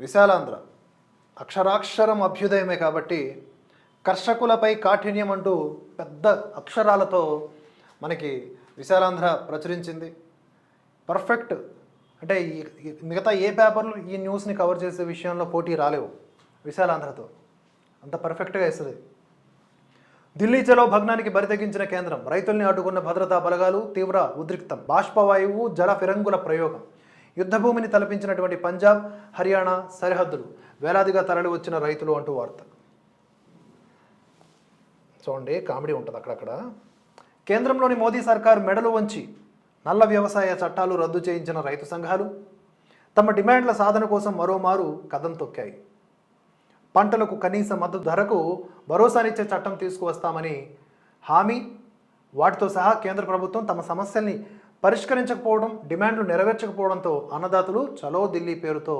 విశాలాంధ్ర. అక్షరాక్షరం అభ్యుదయమే కాబట్టి కర్షకులపై కాఠిన్యం అంటూ పెద్ద అక్షరాలతో మనకి విశాలాంధ్ర ప్రచురించింది. పర్ఫెక్ట్. అంటే ఈ- మిగతా ఏ పేపర్లు ఈ న్యూస్ని కవర్ చేసే విషయంలో పోటీ రాలేవు విశాలాంధ్రతో. అంత పర్ఫెక్ట్గా ఇస్తుంది ఢిల్లీ చలో భగ్నానికి బరితెగించిన కేంద్రం. రైతుల్ని అడ్డుకున్న భద్రతా బలగాలు తీవ్ర ఉద్రిక్తం. బాష్పవాయువు జల ఫిరంగుల ప్రయోగం. యుద్ధభూమిని తలపించినటువంటి పంజాబ్ హర్యానా సరిహద్దులు వేలాదిగా తరలి వచ్చిన రైతులు అంటూ వార్త. చూడండి కామెడీ ఉంటుంది అక్కడక్కడ. కేంద్రంలోని మోదీ సర్కార్ మెడలు వంచి నల్ల వ్యవసాయ చట్టాలు రద్దు చేయించిన రైతు సంఘాలు తమ డిమాండ్ల సాధన కోసం మరోమారు కథం తొక్కాయి. పంటలకు కనీస మద్దతు ధరకు భరోసానిచ్చే చట్టం తీసుకువస్తామని హామీ వాటితో సహా కేంద్ర ప్రభుత్వం తమ సమస్యల్ని పరిష్కరించకపోవడం డిమాండ్లు నెరవేర్చకపోవడంతో అన్నదాతలు చలో ఢిల్లీ పేరుతో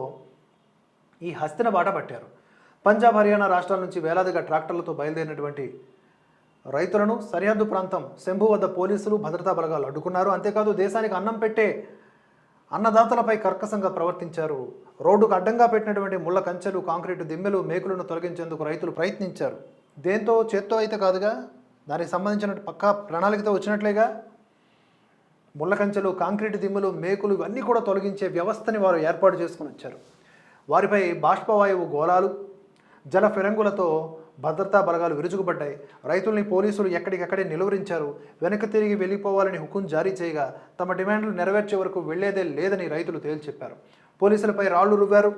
ఈ హస్తిన బాట పట్టారు. పంజాబ్ హర్యానా రాష్ట్రాల నుంచి వేలాదిగా ట్రాక్టర్లతో బయలుదేరినటువంటి రైతులను సరిహద్దు ప్రాంతం శంభు వద్ద పోలీసులు భద్రతా బలగాలు అడ్డుకున్నారు. అంతేకాదు దేశానికి అన్నం పెట్టే అన్నదాతలపై కర్కశంగా ప్రవర్తించారు. రోడ్డుకు అడ్డంగా పెట్టినటువంటి ముళ్ళ కంచెలు కాంక్రీటు దిమ్మెలు మేకులను తొలగించేందుకు రైతులు ప్రయత్నించారు. దేంతో చేత్తో అయితే కాదుగా దానికి సంబంధించిన పక్కా ప్రణాళికతో వచ్చినట్లేగా ముళ్ళకంచెలు కాంక్రీట్ దిమ్ములు మేకులు ఇవన్నీ కూడా తొలగించే వ్యవస్థని వారు ఏర్పాటు చేసుకుని వచ్చారు. వారిపై బాష్పవాయువు గోళాలు జల ఫిరంగులతో భద్రతా బలగాలు విరుచుకుపడ్డాయి. రైతుల్ని పోలీసులు ఎక్కడికక్కడే నిలువరించారు. వెనక్కి తిరిగి వెళ్ళిపోవాలని హుకుం జారీ చేయగా తమ డిమాండ్లు నెరవేర్చే వరకు వెళ్ళేదే లేదని రైతులు తేల్చెప్పారు పోలీసులపై రాళ్ళు రువ్వారు.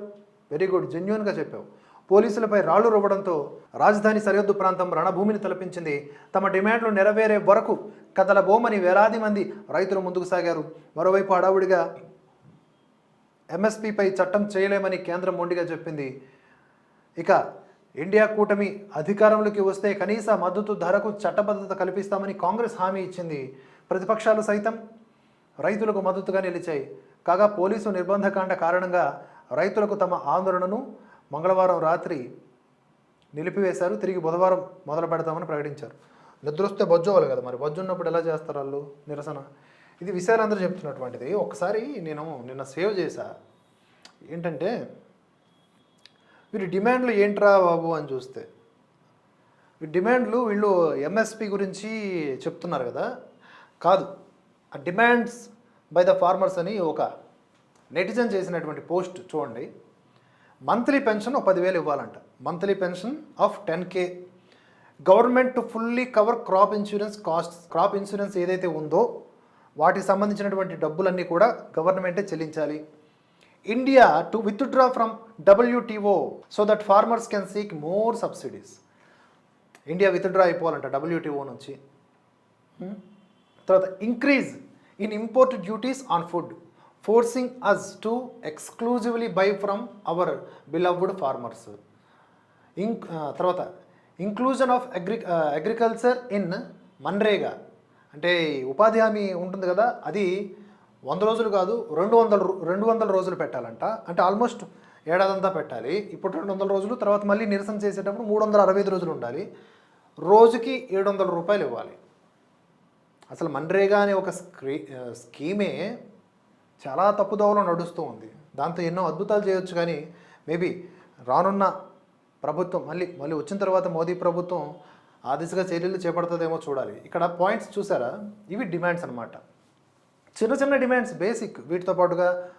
Very good. జెన్యున్గా చెప్పావు. పోలీసులపై రాళ్ళు రువ్వడంతో రాజధాని సరిహద్దు ప్రాంతం రణభూమిని తలపించింది. తమ డిమాండ్లు నెరవేరే వరకు కదలబోమని వేలాది మంది రైతులు ముందుకు సాగారు. మరోవైపు అడావుడిగా ఎంఎస్పీపై చట్టం చేయలేమని కేంద్రం మొండిగా చెప్పింది. ఇక ఇండియా కూటమి అధికారంలోకి వస్తే కనీస మద్దతు ధరకు చట్టబద్ధత కల్పిస్తామని కాంగ్రెస్ హామీ ఇచ్చింది. ప్రతిపక్షాలు సైతం రైతులకు మద్దతుగా నిలిచాయి. కాగా పోలీసు నిర్బంధకాండ కారణంగా రైతులకు తమ ఆందోళనను మంగళవారం రాత్రి నిలిపివేశారు. తిరిగి బుధవారం మొదలు పెడతామని ప్రకటించారు. నిద్రొస్తే బొజ్జోవాలి అవ్వాలి కదా మరి. బొజ్జు ఉన్నప్పుడు ఎలా చేస్తారు వాళ్ళు? నిరసన. ఇది విశాలందరూ చెప్తున్నటువంటిది. ఒకసారి నేను నిన్న సేవ్ చేశా. ఏంటంటే వీరి డిమాండ్లు ఏంట్రా బాబు అని చూస్తే డిమాండ్లు వీళ్ళు ఎంఎస్పి గురించి చెప్తున్నారు కదా. కాదు ఆ డిమాండ్స్ బై ద ఫార్మర్స్ అని ఒక నెటిజన్ చేసినటువంటి పోస్ట్ చూడండి. మంత్లీ పెన్షన్ ఒక పదివేలు ఇవ్వాలంట. Monthly pension of ten K. Government to fully cover crop insurance cost crop insurance ఏదైతే ఉందో వాటికి సంబంధించినటువంటి డబ్బులన్నీ కూడా గవర్నమెంటే చెల్లించాలి. India to withdraw from WTO so that farmers can seek more subsidies India withdraw అయిపోవాలంట WTO నుంచి. Hmm? తర్వాత increase in import duties on food forcing us to exclusively buy from our beloved farmers ఇంక్ తర్వాత inclusion of agri agriculture in MNREGA అంటే ఉపాధి హామీ ఉంటుంది కదా అది వంద రోజులు కాదు రెండు వందల రెండు వందల రోజులు పెట్టాలంట. అంటే ఆల్మోస్ట్ ఏడాదంతా పెట్టాలి. ఇప్పుడు రెండు వందల రోజులు తర్వాత మళ్ళీ నిరసన చేసేటప్పుడు మూడు వందల అరవై ఐదు రోజులు ఉండాలి. రోజుకి ఏడు వందల రూపాయలు ఇవ్వాలి. అసలు మన్రేగా అనే ఒక స్క్రీ uh, స్కీమే చాలా తప్పుదోవలో నడుస్తూ ఉంది. దాంతో ఎన్నో అద్భుతాలు చేయొచ్చు కానీ మేబీ రానున్న ప్రభుత్వం మళ్ళీ మళ్ళీ వచ్చిన తర్వాత మోదీ ప్రభుత్వం ఆ దిశగా చర్యలు చేపడుతుందేమో చూడాలి. ఇక్కడ పాయింట్స్ చూసారా? ఇవి డిమాండ్స్ అన్నమాట. చిన్న చిన్న డిమాండ్స్ బేసిక్. వీటితో పాటుగా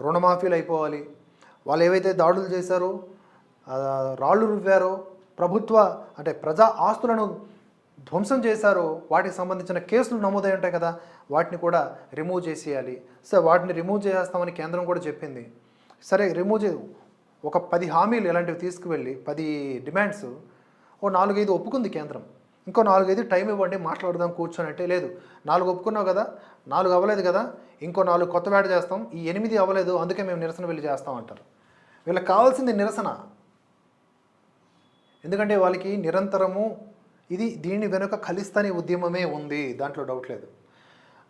రుణమాఫీలు అయిపోవాలి. వాళ్ళు ఏవైతే దాడులు చేశారో రాళ్ళు రువ్వారో ప్రభుత్వ అంటే ప్రజా ఆస్తులను ధ్వంసం చేశారో వాటికి సంబంధించిన కేసులు నమోదై ఉంటాయి కదా వాటిని కూడా రిమూవ్ చేసేయాలి. సో వాటిని రిమూవ్ చేసేస్తామని కేంద్రం కూడా చెప్పింది. సరే రిమూవ్ చే ఒక పది హామీలు ఇలాంటివి తీసుకువెళ్ళి పది డిమాండ్స్ ఓ నాలుగైదు ఒప్పుకుంది కేంద్రం. ఇంకో నాలుగైదు టైం ఇవ్వండి మాట్లాడదాం కూర్చొని అంటే లేదు. నాలుగు ఒప్పుకున్నావు కదా నాలుగు అవ్వలేదు కదా ఇంకో నాలుగు కొత్త వేట చేస్తాం ఈ ఎనిమిది అవ్వలేదు అందుకే మేము నిరసన వెళ్ళి చేస్తాం అంటారు. వీళ్ళకి కావాల్సింది నిరసన. ఎందుకంటే వాళ్ళకి నిరంతరము ఇది దీని వెనుక ఖలిస్తానీ ఉద్యమమే ఉంది దాంట్లో డౌట్ లేదు.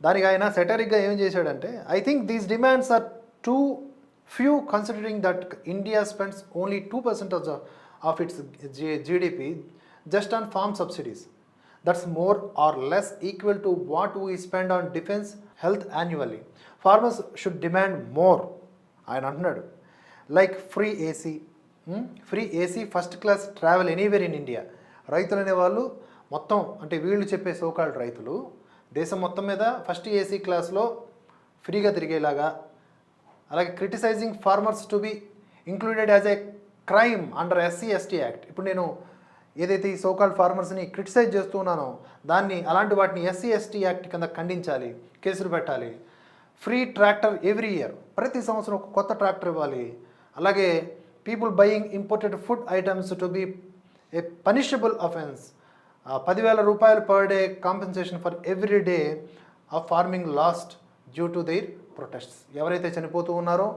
దానికి ఆయన సెటరిక్గా ఏం చేశాడంటే I think these demands are too few considering that India spends only two percent of its GDP just on farm subsidies that's more or less equal to what we spend on defence health annually farmers should demand more ఆయన అంటున్నాడు. Like free AC free AC first class travel anywhere in India రైతులు అనేవాళ్ళు మొత్తం అంటే వీళ్ళు చెప్పే so called రైతులు దేశం మొత్తం మీద ఫస్ట్ ఏసీ క్లాస్లో ఫ్రీగా తిరిగేలాగా అలాగే criticising farmers to be included as a crime under SC ST act ఇప్పుడు నేను ఏదైతే ఈ సోకాల్ ఫార్మర్స్ని క్రిటిసైజ్ చేస్తున్నానో దాన్ని అలాంటి వాటిని ఎస్సీ ఎస్టీ యాక్ట్ కింద ఖండించాలి కేసులు పెట్టాలి. ఫ్రీ ట్రాక్టర్ ఎవ్రీ ఇయర్ ప్రతి సంవత్సరం ఒక కొత్త ట్రాక్టర్ ఇవ్వాలి. అలాగే people buying imported food items to be a punishable offence పదివేల రూపాయలు per day compensation for every day of farming lost due to their protests ఎవరైతే చనిపోతూ ఉన్నారో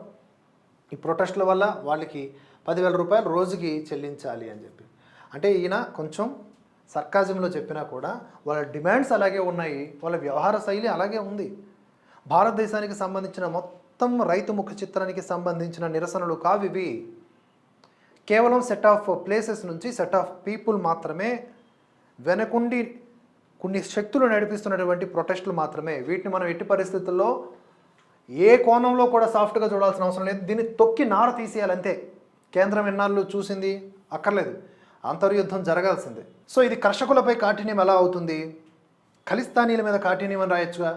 ఈ ప్రొటెస్ట్ల వల్ల వాళ్ళకి పదివేల రూపాయలు రోజుకి చెల్లించాలి అని చెప్పి. అంటే ఈయన కొంచెం సర్కాజంలో చెప్పినా కూడా వాళ్ళ డిమాండ్స్ అలాగే ఉన్నాయి వాళ్ళ వ్యవహార శైలి అలాగే ఉంది. భారతదేశానికి సంబంధించిన మొత్తం రైతు ముఖ చిత్రానికి సంబంధించిన నిరసనలు కావివి. కేవలం సెట్ ఆఫ్ ప్లేసెస్ నుంచి సెట్ ఆఫ్ పీపుల్ మాత్రమే వెనకుండి కొన్ని శక్తులు నడిపిస్తున్నటువంటి ప్రొటెస్టులు మాత్రమే. వీటిని మనం ఎట్టి పరిస్థితుల్లో ఏ కోణంలో కూడా సాఫ్ట్గా చూడాల్సిన అవసరం లేదు. దీన్ని తొక్కి నార తీసేయాలంతే కేంద్రం ఎన్నాళ్ళు చూసింది? అక్కర్లేదు. అంతర్యుద్ధం జరగాల్సిందే. సో ఇది కర్షకులపై కాఠిన్యం ఎలా అవుతుంది? ఖలిస్తానీల మీద కాఠిన్యం అని రాయొచ్చుగా?